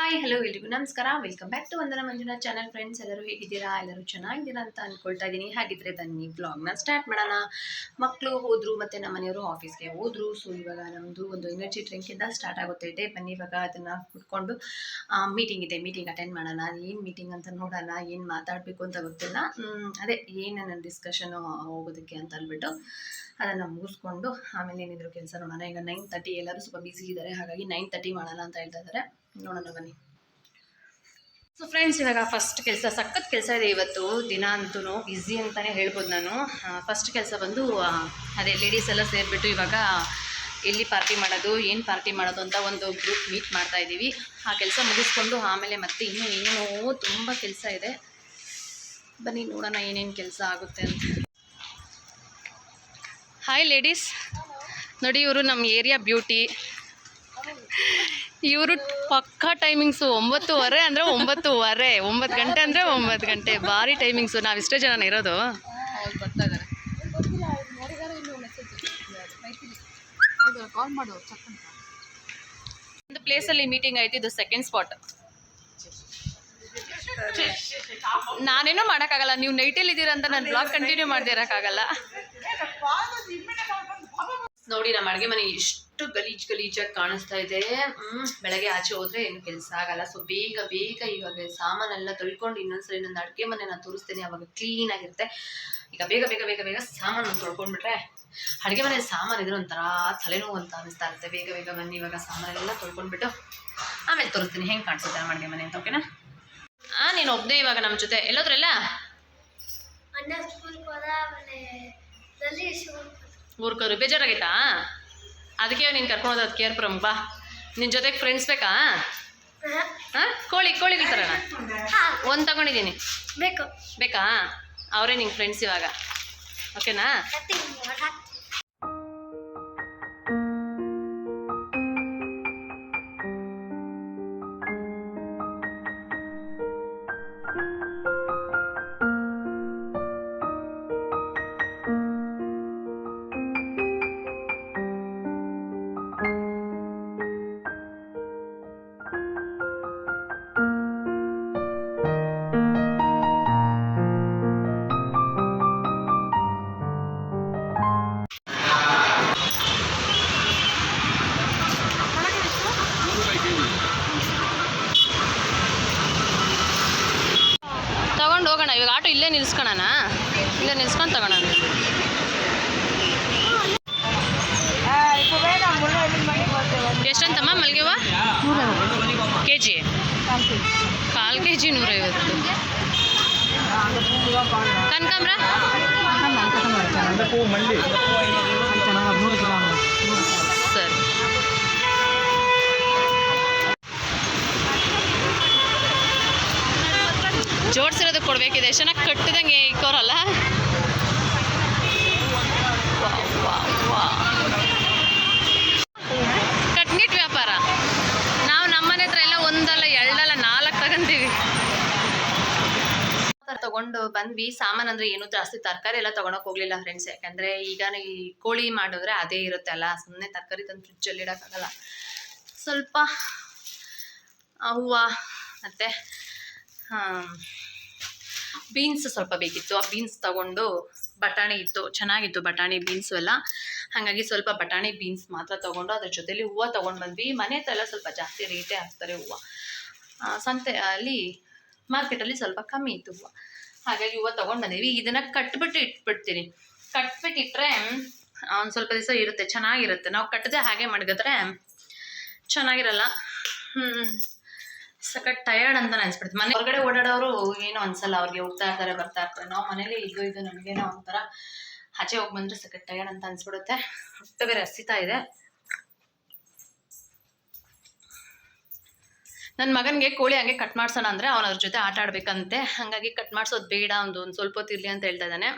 Hi hello ಎಲ್ರಿಗೂ ನಮಸ್ಕಾರ. Welcome back to Vandana ಮಂಜುನಾ ಚಾನಲ್ ಫ್ರೆಂಡ್ಸ್ ಎಲ್ಲರೂ ಹೇಗಿದ್ದೀರಾ? ಎಲ್ಲರೂ ಚೆನ್ನಾಗಿದ್ದೀರಾ ಅಂತ ಅನ್ಕೊಳ್ತಾ ಇದ್ದೀನಿ. ಹಾಗಿದ್ರೆ ಬನ್ನಿ ಬ್ಲಾಗ್ನ ಸ್ಟಾರ್ಟ್ ಮಾಡೋಣ. ಮಕ್ಕಳು ಹೋದ್ರು ಮತ್ತು ನಮ್ಮ ಮನೆಯವರು ಆಫೀಸ್ಗೆ ಹೋದ್ರು. ಸೊ ಇವಾಗ ನಮ್ಮದು ಒಂದು ಎನರ್ಜಿ ಡ್ರಿಂಕಿಂದ ಸ್ಟಾರ್ಟ್ ಆಗುತ್ತೆ. ಡೇ ಬನ್ನಿ, ಇವಾಗ ಅದನ್ನು ಕುಟ್ಕೊಂಡು ಮೀಟಿಂಗ್ ಇದೆ. ಮೀಟಿಂಗ್ ಅಟೆಂಡ್ ಮಾಡೋಣ. ಏನು ಮೀಟಿಂಗ್ ಅಂತ ನೋಡೋಣ. ಏನು ಮಾತಾಡಬೇಕು ಅಂತ ಗೊತ್ತಿಲ್ಲ. ಅದೇ ಏನೇನು ಡಿಸ್ಕಷನು ಹೋಗೋದಕ್ಕೆ ಅಂತ ಅಂದ್ಬಿಟ್ಟು ಅದನ್ನು ಮುಗಿಸ್ಕೊಂಡು, ಆಮೇಲೆ ಏನಿದ್ರು ಕೆಲಸ ನೋಡೋಣ. ಈಗ ನೈನ್ ತರ್ಟಿ ಎಲ್ಲರೂ ಸ್ವಲ್ಪ ಬ್ಯುಸಿ ಇದ್ದಾರೆ. ಹಾಗಾಗಿ ನೈನ್ ತರ್ಟಿ ಮಾಡೋಣ ಅಂತ ಹೇಳ್ತಾ ಇದ್ದಾರೆ. ನೋಡೋಣ ಬನ್ನಿ. ಸೊ ಫ್ರೆಂಡ್ಸ್ ಇವಾಗ ಫಸ್ಟ್ ಕೆಲಸ, ಸಖತ್ ಕೆಲಸ ಇದೆ ಇವತ್ತು. ದಿನ ಅಂತೂ ಬ್ಯುಸಿ ಅಂತಲೇ ಹೇಳ್ಬೋದು ನಾನು. ಫಸ್ಟ್ ಕೆಲಸ ಬಂದು ಅದೇ ಲೇಡೀಸ್ ಎಲ್ಲ ಸೇರಿಬಿಟ್ಟು ಇವಾಗ ಎಲ್ಲಿ ಪಾರ್ಟಿ ಮಾಡೋದು, ಏನು ಪಾರ್ಟಿ ಮಾಡೋದು ಅಂತ ಒಂದು ಗ್ರೂಪ್ ಮೀಟ್ ಮಾಡ್ತಾ ಇದ್ದೀವಿ. ಆ ಕೆಲಸ ಮುಗಿಸ್ಕೊಂಡು ಆಮೇಲೆ ಮತ್ತೆ ಇನ್ನೂ ಏನೇನೋ ತುಂಬ ಕೆಲಸ ಇದೆ. ಬನ್ನಿ, ನೋಡೋಣ ಏನೇನು ಕೆಲಸ ಆಗುತ್ತೆ ಅಂತ. ಹಾಯ್ ಲೇಡೀಸ್ ನೋಡಿ ಇವರು ನಮ್ಮ ಏರಿಯಾ ಬ್ಯೂಟಿ ಇವರು ಪಕ್ಕಾ ಟೈಮಿಂಗ್ಸು ಒಂಬತ್ತುವರೆ ಅಂದರೆ ಒಂಬತ್ತುವರೆ, ಒಂಬತ್ತು ಗಂಟೆ ಅಂದರೆ ಒಂಬತ್ತು ಗಂಟೆ. ಭಾರಿ ಟೈಮಿಂಗ್ಸು ನಾವು ಇಷ್ಟೇ ಜನ ಇರೋದು. ಒಂದು ಪ್ಲೇಸಲ್ಲಿ ಮೀಟಿಂಗ್ ಆಯ್ತು. ಇದು ಸೆಕೆಂಡ್ ಸ್ಪಾಟ್ ನಾನೇನೂ ಮಾಡೋಕ್ಕಾಗಲ್ಲ. ನೀವು ನೈಟಲ್ಲಿ ಇದ್ದೀರಾ ಅಂತ ನಾನು ಬ್ಲಾಗ್ ಕಂಟಿನ್ಯೂ ಮಾಡದೇ ಇರೋಕ್ಕಾಗಲ್ಲ. ನೋಡಿ, ನಮ್ಮ ಅಡುಗೆ ಮನೆ ಎಷ್ಟು ಗಲೀಜ್ ಗಲೀಜಾಗಿ ಕಾಣಿಸ್ತಾ ಇದೆ. ಬೆಳಗ್ಗೆ ಆಚೆ ಹೋದ್ರೆ ಏನು ಕೆಲಸ ಆಗಲ್ಲ. ಸೊ ಬೇಗ ಬೇಗ ಇವಾಗ ಸಾಮಾನೆಲ್ಲ ತೊಳ್ಕೊಂಡು ಇನ್ನೊಂದ್ಸರಿ ನನ್ನ ಅಡುಗೆ ಮನೆ ನಾನು ತೋರಿಸ್ತೇನೆ. ಅವಾಗ ಕ್ಲೀನ್ ಆಗಿರುತ್ತೆ. ಈಗ ಬೇಗ ಬೇಗ ಬೇಗ ಬೇಗ ಸಾಮಾನು ತೊಳ್ಕೊಂಡ್ಬಿಟ್ರೆ ಅಡುಗೆ ಮನೆ ಸಾಮಾನು ಇದ್ರೆ ಒಂಥರ ತಲೆನೋವು ಅಂತ ಅನಿಸ್ತಾ ಇರುತ್ತೆ. ಬೇಗ ಬೇಗ ಬನ್ನಿ, ಇವಾಗ ಸಾಮಾನೆಲ್ಲ ತೊಳ್ಕೊಂಡ್ಬಿಟ್ಟು ಆಮೇಲೆ ತೋರಿಸ್ತೀನಿ. ಹೆಂಗೆ ಕಾಣಿಸುತ್ತೆ ನಮ್ಮ ಅಡುಗೆ ಮನೆ ಅಂತ ಓಕೆನಾ ಆ, ನೀನು ಒಬ್ಬನೇ ಇವಾಗ ನಮ್ಮ ಜೊತೆ. ಎಲ್ಲೋದ್ರಲ್ಲ? ಊರ್ಕರು ಬೇಜಾರಾಗೈತಾ? ಅದಕ್ಕೆ ನೀನು ಕರ್ಕೊಂಡು ಹೋದ ಕೇರ್ ಪುರಮ್ ಬಾ. ನಿನ್ನ ಜೊತೆಗೆ ಫ್ರೆಂಡ್ಸ್ ಬೇಕಾ? ಹಾಂ? ಕೋಳಿ ಕೋಳಿ ತರೋಣ ಒಂದು ತಗೊಂಡಿದ್ದೀನಿ ಬೇಕು. ಬೇಕಾ? ಅವರೇ ನಿಂಗೆ ಫ್ರೆಂಡ್ಸ್ ಇವಾಗ. ಓಕೆನಾ ನಿಲ್ಸ್ಕೊಳಣ? ಇಲ್ಲೇ ನಿಲ್ಸ್ಕೊಂಡು ತಗೋಣ. ಎಷ್ಟಂತಮ್ಮ ಮಲ್ಗೆವ? ಕೆ ಜಿ ಕಾಲು ಕೆ ಜಿ ನೂರೈವತ್ತು ಕನಕಾಂಬ್ರ? ಜೋಡ್ಸಿರೋದಕ್ಕೆ ಕೊಡ್ಬೇಕಿದೆ. ಚೆನ್ನಾಗಿ ಕಟ್ಟಿದಂಗೆ ಇಕ್ಕೋರಲ್ಲ ಕಟ್ನಿಟ್ ವ್ಯಾಪಾರ. ನಾವು ನಮ್ಮನೆ ಹತ್ರ ಎಲ್ಲ ಒಂದಲ್ಲ, ಎರಡಲ್ಲ, ನಾಲ್ಕು ತಗೊಂತೀವಿ. ತಗೊಂಡು ಬಂದ್ವಿ. ಸಾಮಾನು ಅಂದ್ರೆ ಏನು ಜಾಸ್ತಿ ತರಕಾರಿ ಎಲ್ಲ ತಗೊಳಕ್ ಹೋಗ್ಲಿಲ್ಲ ಫ್ರೆಂಡ್ಸ್ ಯಾಕಂದ್ರೆ ಈಗ ಈ ಕೋಳಿ ಮಾಡಿದ್ರೆ ಅದೇ ಇರುತ್ತೆ ಅಲ್ಲ. ಸುಮ್ಮನೆ ತರಕಾರಿ ತಂದು ಫ್ರಿಜ್ಜಲ್ಲಿ ಇಡೋಕ್ಕಾಗಲ್ಲ. ಸ್ವಲ್ಪ ಹೂವು ಮತ್ತು ಬೀನ್ಸ್ ಸ್ವಲ್ಪ ಬೇಕಿತ್ತು. ಆ ಬೀನ್ಸ್ ತಗೊಂಡು ಬಟಾಣಿ ಇತ್ತು. ಚೆನ್ನಾಗಿತ್ತು ಬಟಾಣಿ ಬೀನ್ಸು ಎಲ್ಲ. ಹಾಗಾಗಿ ಸ್ವಲ್ಪ ಬಟಾಣಿ ಬೀನ್ಸ್ ಮಾತ್ರ ತಗೊಂಡು ಅದ್ರ ಜೊತೆಲಿ ಹೂವು ತೊಗೊಂಡು ಬಂದ್ವಿ. ಮನೆ ಹತ್ರ ಸ್ವಲ್ಪ ಜಾಸ್ತಿ ರೇಟೇ ಹಾಕ್ತಾರೆ ಹೂವು. ಸಂತೆ, ಅಲ್ಲಿ ಮಾರ್ಕೆಟಲ್ಲಿ ಸ್ವಲ್ಪ ಕಮ್ಮಿ ಇತ್ತು ಹೂವು. ಹಾಗಾಗಿ ಹೂವು ತೊಗೊಂಡು ಬಂದೀವಿ. ಇದನ್ನು ಕಟ್ಬಿಟ್ಟು ಇಟ್ಬಿಡ್ತೀನಿ. ಕಟ್ಬಿಟ್ಟು ಇಟ್ಟರೆ ಒಂದು ಸ್ವಲ್ಪ ದಿವಸ ಇರುತ್ತೆ. ಚೆನ್ನಾಗಿರುತ್ತೆ. ನಾವು ಕಟ್ಟದೆ ಹಾಗೆ ಮಡಗಿದ್ರೆ ಚೆನ್ನಾಗಿರಲ್ಲ. ಹ್ಞೂ ಸಖತ್ ಟಯರ್ಡ್ ಅಂತ ಅನ್ಸ್ಬಿಡ್ತು. ಮನೆ ಹೊರಗಡೆ ಓಡಾಡೋರು ಏನೋ ಅನ್ಸಲ್ಲ ಅವ್ರಿಗೆ ಹೋಗ್ತಾ ಇರ್ತಾರೆ, ಬರ್ತಾ ಇರ್ತಾರೆ. ನಾವು ಮನೇಲಿ ಇದು ಇದು ನಮಗೇನೋ ಒಂಥರ ಆಚೆ ಹೋಗಿ ಬಂದ್ರೆ ಸಖತ್ ಟಯರ್ಡ್ ಅಂತ ಅನ್ಸ್ಬಿಡುತ್ತೆ. ಹೊಟ್ಟೆ ಬೇರೆ ಹಸಿತಾ ಇದೆ. ನನ್ನ ಮಗನಿಗೆ ಕೋಳಿ ಹಂಗೆ ಕಟ್ ಮಾಡ್ಸೋಣ ಅಂದರೆ ಅವನ ಅವ್ರ ಜೊತೆ ಆಟ ಆಡ್ಬೇಕಂತೆ. ಹಾಗಾಗಿ ಕಟ್ ಮಾಡಿಸೋದು ಬೇಡ, ಒಂದು ಒಂದು ಸ್ವಲ್ಪ ಹೊತ್ತು ಇರಲಿ ಅಂತ ಹೇಳ್ತಾ ಇದ್ದಾನೆ.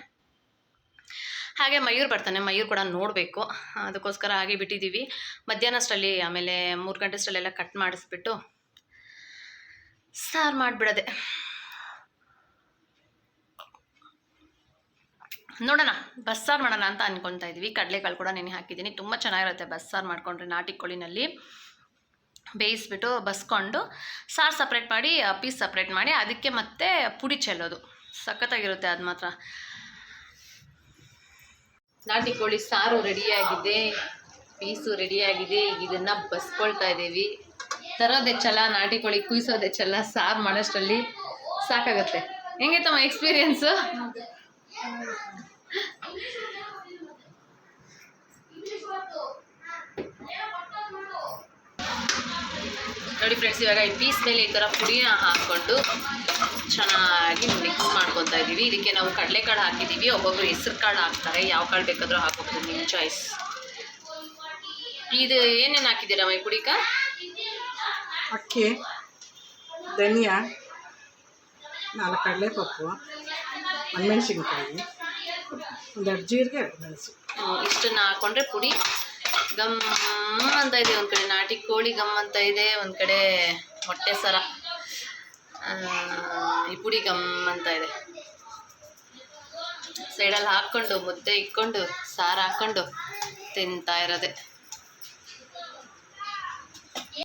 ಹಾಗೆ ಮಯೂರ್ ಬರ್ತಾನೆ, ಮಯೂರ್ ಕೂಡ ನೋಡಬೇಕು. ಅದಕ್ಕೋಸ್ಕರ ಹಾಗೆ ಬಿಟ್ಟಿದ್ದೀವಿ ಮಧ್ಯಾಹ್ನ ಅಷ್ಟರಲ್ಲಿ ಆಮೇಲೆ ಮೂರು ಗಂಟೆ ಅಷ್ಟರಲ್ಲೆಲ್ಲ ಕಟ್ ಮಾಡಿಸ್ಬಿಟ್ಟು ಸಾರು ಮಾಡಿಬಿಡೋದೆ. ನೋಡೋಣ ಬಸ್ಸಾರು ಮಾಡೋಣ ಅಂತ ಅನ್ಕೊತಾ ಇದ್ವಿ. ಕಡಲೆಕಾಳು ಕೂಡ ನೆನೆ ಹಾಕಿದ್ದೀನಿ. ತುಂಬ ಚೆನ್ನಾಗಿರುತ್ತೆ ಬಸ್ಸಾರು ಮಾಡ್ಕೊಂಡ್ರೆ ನಾಟಿ ಕೋಳಿನಲ್ಲಿ. ಬೇಯಿಸ್ಬಿಟ್ಟು ಬಸ್ಕೊಂಡು ಸಾರು ಸಪ್ರೇಟ್ ಮಾಡಿ ಪೀಸ್ ಸಪ್ರೇಟ್ ಮಾಡಿ, ಅದಕ್ಕೆ ಮತ್ತೆ ಪುಡಿ ಚೆಲ್ಲೋದು. ಸಖತ್ತಾಗಿರುತ್ತೆ ಅದು ಮಾತ್ರ. ನಾಟಿ ಕೋಳಿ ಸಾರು ರೆಡಿಯಾಗಿದೆ ಪೀಸು ರೆಡಿಯಾಗಿದೆ ಈಗ ಇದನ್ನು ಬಸ್ಕೊಳ್ತಾ ಇದ್ದೀವಿ ತರೋದೆಚ್ಚಲ್ಲ ನಾಟಿ ಕೋಳಿ ಕುಯ್ಸೋದೆಚ್ಚಲ್ಲ ಸಾರು ಮಾಡೋಷ್ಟರಲ್ಲಿ ಸಾಕಾಗುತ್ತೆ. ಹೆಂಗೆ ತಮ್ಮ ಎಕ್ಸ್ಪೀರಿಯನ್ಸು ನೋಡಿ ಫ್ರೆಂಡ್ಸ್ ಇವಾಗ ಈ ಪೀಸ್ ಮೇಲೆ ಈ ಥರ ಪುಡಿನ ಹಾಕ್ಕೊಂಡು ಚೆನ್ನಾಗಿ ಮಿಕ್ಸ್ ಮಾಡ್ಕೊತಾ ಇದ್ದೀವಿ ಇದಕ್ಕೆ ನಾವು ಕಡಲೆಕಾಳು ಹಾಕಿದ್ದೀವಿ ಒಬ್ಬೊಬ್ರು ಹೆಸ್ರು ಕಾಳು ಹಾಕ್ತಾರೆ. ಯಾವ ಕಾಳು ಬೇಕಾದರೂ ಹಾಕೋಬೋದು. ನಿಮ್ಮ ಚಾಯ್ಸ್ ಇದು ಏನೇನು ಹಾಕಿದ್ದೀರಾ ಮೈ ಪುಡಿಕ? ಅಕ್ಕಿ, ಧನಿಯಾ, ನಾಲ್ಕು ಕಡಲೆಪಪ್ಪು, ಒಣಮೆಣ್ಸಿನ್ಕಾಯಿ ಒಂದೆರಡು ಜೀರಿಗೆ ಮೆಣಸು. ಇಷ್ಟನ್ನ ಹಾಕೊಂಡ್ರೆ ಪುಡಿ. ಗಮ್ ಅಂತ ಇದೆ ಒಂದು ಕಡೆ, ನಾಟಿ ಕೋಳಿ ಗಮ್ ಅಂತ ಇದೆ, ಒಂದು ಕಡೆ ಮೊಟ್ಟೆ ಸರ. ಈ ಪುಡಿ ಗಮ್ ಅಂತ ಇದೆ. ಸೈಡಲ್ಲಿ ಹಾಕ್ಕೊಂಡು ಮುದ್ದೆ ಇಕ್ಕೊಂಡು, ಸಾರು ಹಾಕ್ಕೊಂಡು ತಿಂತಾ ಇರೋದೆ.